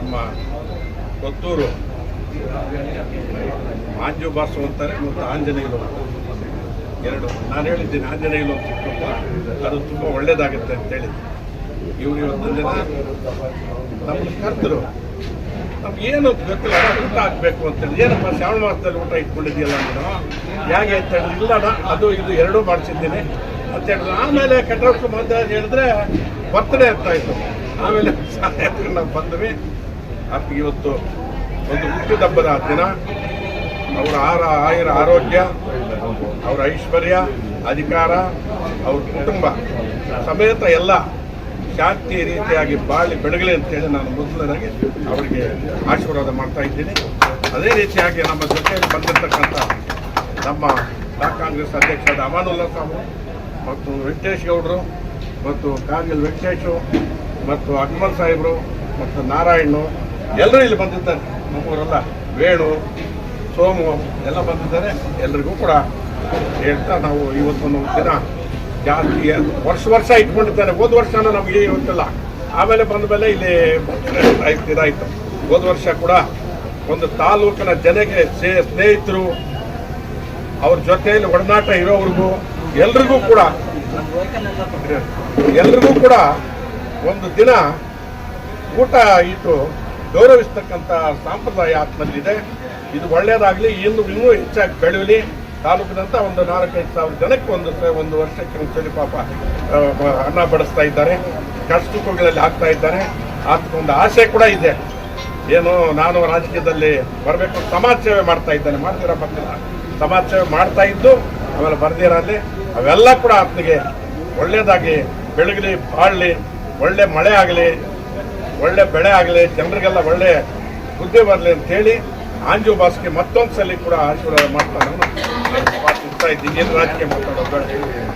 ನಮ್ಮ ಕೊತ್ತೂರು ಆಂಜು ಬಾಸು ಅಂತಾರೆ ಮತ್ತು ಆಂಜನೇಯಲು. ಎರಡು. ನಾನು ಹೇಳಿದ್ದೀನಿ ಆಂಜನೇಯಲು ಅಂತ ಅದು ತುಂಬ ಒಳ್ಳೇದಾಗುತ್ತೆ ಅಂತ ಹೇಳಿದ್ದೆ ಇವ್ರು ಇವತ್ತೊಂದು ದಿನ ಕರೆದ್ರು ನಮ್ಗೆ ಏನು ಗೊತ್ತಿಲ್ಲ ಊಟ ಹಾಕ್ಬೇಕು ಅಂತೇಳಿ ಏನಪ್ಪ ಶ್ರಾವಣ ಮಾಸದಲ್ಲಿ ಊಟ ಇಟ್ಕೊಂಡಿದ್ಯಲ್ಲ ನೀನು? ಹೇಗೆ ಅಂತ ಹೇಳಿದ್ರೆ ಇಲ್ಲ ಅಣ್ಣ, ಅದು ಇದು ಎರಡೂ ಮಾಡಿಸಿದ್ದೀನಿ ಅಂತ ಹೇಳಿದ್ರು. ಆಮೇಲೆ ಕಟ್ಔಟ್ ಮಧ್ಯ ಹೇಳಿದ್ರೆ ಬರ್ತಡೇ ಅಂತ ಆಮೇಲೆ ಸಹಾಯ ನಾವು ಬಂದ್ವಿ. ಅದಕ್ಕೆ ಇವತ್ತು ಒಂದು ಹುಟ್ಟಿದಬ್ಬದ ದಿನ. ಅವರ ಆರ ಆಯರ ಆರೋಗ್ಯ, ಅವರ ಐಶ್ವರ್ಯ, ಅಧಿಕಾರ, ಅವ್ರ ಕುಟುಂಬ ಸಮೇತ ಎಲ್ಲ ಶಾಂತಿ ರೀತಿಯಾಗಿ ಬಾಳಿ ಬೆಳಗಲಿ ಅಂತೇಳಿ ನಾನು ಮೊದಲನಾಗಿ ಅವರಿಗೆ ಆಶೀರ್ವಾದ ಮಾಡ್ತಾ ಇದ್ದೀನಿ. ಅದೇ ರೀತಿಯಾಗಿ ನಮ್ಮ ಜೊತೆಯಲ್ಲಿ ಬಂದಿರತಕ್ಕಂಥ ನಮ್ಮ ಕಾಂಗ್ರೆಸ್ ಅಧ್ಯಕ್ಷ ಅಮಾನುಲ್ಲಾ ಸಾಬು ಮತ್ತು ವೆಂಕಟೇಶ್ ಗೌಡರು ಮತ್ತು ಕಾರ್ಗಿಲ್ ವೆಂಕಟೇಶು ಮತ್ತು ಅಕ್ಮಲ್ ಸಾಹೇಬರು ಮತ್ತು ನಾರಾಯಣು ಎಲ್ಲರೂ ಇಲ್ಲಿ ಬಂದಿದ್ದಾರೆ. ನಮ್ಮೂರೆಲ್ಲ, ವೇಣು, ಸೋಮು ಎಲ್ಲ ಬಂದಿದ್ದಾರೆ. ಎಲ್ರಿಗೂ ಕೂಡ ಹೇಳ್ತಾ ನಾವು ಇವತ್ತೊಂದು ದಿನ ಜಾಸ್ತಿ ವರ್ಷ ವರ್ಷ ಇಟ್ಕೊಂಡಿದ್ದಾರೆ. ಹೋದ ವರ್ಷನೂ ನಮಗೆ ಇವತ್ತಿಲ್ಲ ಆಮೇಲೆ ಬಂದ ಮೇಲೆ ಇಲ್ಲಿ ಆಯ್ತು. ಇದಾಯ್ತು ಹೋದ ವರ್ಷ ಕೂಡ ಒಂದು ತಾಲೂಕಿನ ಜನಗೆ ಸ್ನೇಹಿತರು, ಅವ್ರ ಜೊತೆಯಲ್ಲಿ ಒಡನಾಟ ಇರೋವ್ರಿಗೂ ಎಲ್ರಿಗೂ ಕೂಡ ಎಲ್ರಿಗೂ ಕೂಡ ಒಂದು ದಿನ ಊಟ ಇಟ್ಟು ಗೌರವಿಸ್ತಕ್ಕಂಥ ಸಂಪ್ರದಾಯ ಆತ್ಮಲ್ಲಿದೆ ಇದು ಒಳ್ಳೆಯದಾಗಲಿ, ಇನ್ನು ಇನ್ನೂ ಹೆಚ್ಚಾಗಿ ಬೆಳೆಯಲಿ ತಾಲೂಕಿನಂತ ಒಂದು ನಾಲ್ಕೈದು ಸಾವಿರ ಜನಕ್ಕೆ ಒಂದು ಒಂದು ವರ್ಷಕ್ಕೆ ಒಂದ್ಸಲಿ ಪಾಪ ಅನ್ನ ಬಡಿಸ್ತಾ ಇದ್ದಾರೆ. ಕಷ್ಟಗಳಲ್ಲಿ ಹಾಕ್ತಾ ಇದ್ದಾರೆ. ಒಂದು ಆಸೆ ಕೂಡ ಇದೆ. ಏನು ನಾನು ರಾಜಕೀಯದಲ್ಲಿ ಬರಬೇಕು, ಸಮಾಜ ಸೇವೆ ಮಾಡ್ತಾ ಇದ್ದಾನೆ. ಮಾಡ್ತೀರಾ ಬರ್ತಿಲ್ಲ ಸಮಾಜ ಸೇವೆ ಮಾಡ್ತಾ ಇದ್ದು, ಆಮೇಲೆ ಬರ್ದಿರಲ್ಲಿ ಅವೆಲ್ಲ ಕೂಡ ಆತನಿಗೆ ಒಳ್ಳೆಯದಾಗಿ ಬೆಳಗಲಿ, ಬಾಳಲಿ, ಒಳ್ಳೆ ಮಳೆ ಆಗಲಿ ಒಳ್ಳೆ ಬೆಳೆ ಆಗಲಿ, ಜನರಿಗೆಲ್ಲ ಒಳ್ಳೆ ಬುದ್ಧಿ ಬರಲಿ ಅಂತ ಹೇಳಿ ಆಂಜು ಬಾಸ್ಗೆ ಮತ್ತೊಂದು ಸಲ ಕೂಡ ಆಶೀರ್ವಾದ ಮಾಡ್ತಾ ನಾನು ಪ್ರಾರ್ಥಿಸ್ತಾ ಇದ್ದೀನಿ. ರಾಜಕೀಯ ಮಾತಾಡೋದು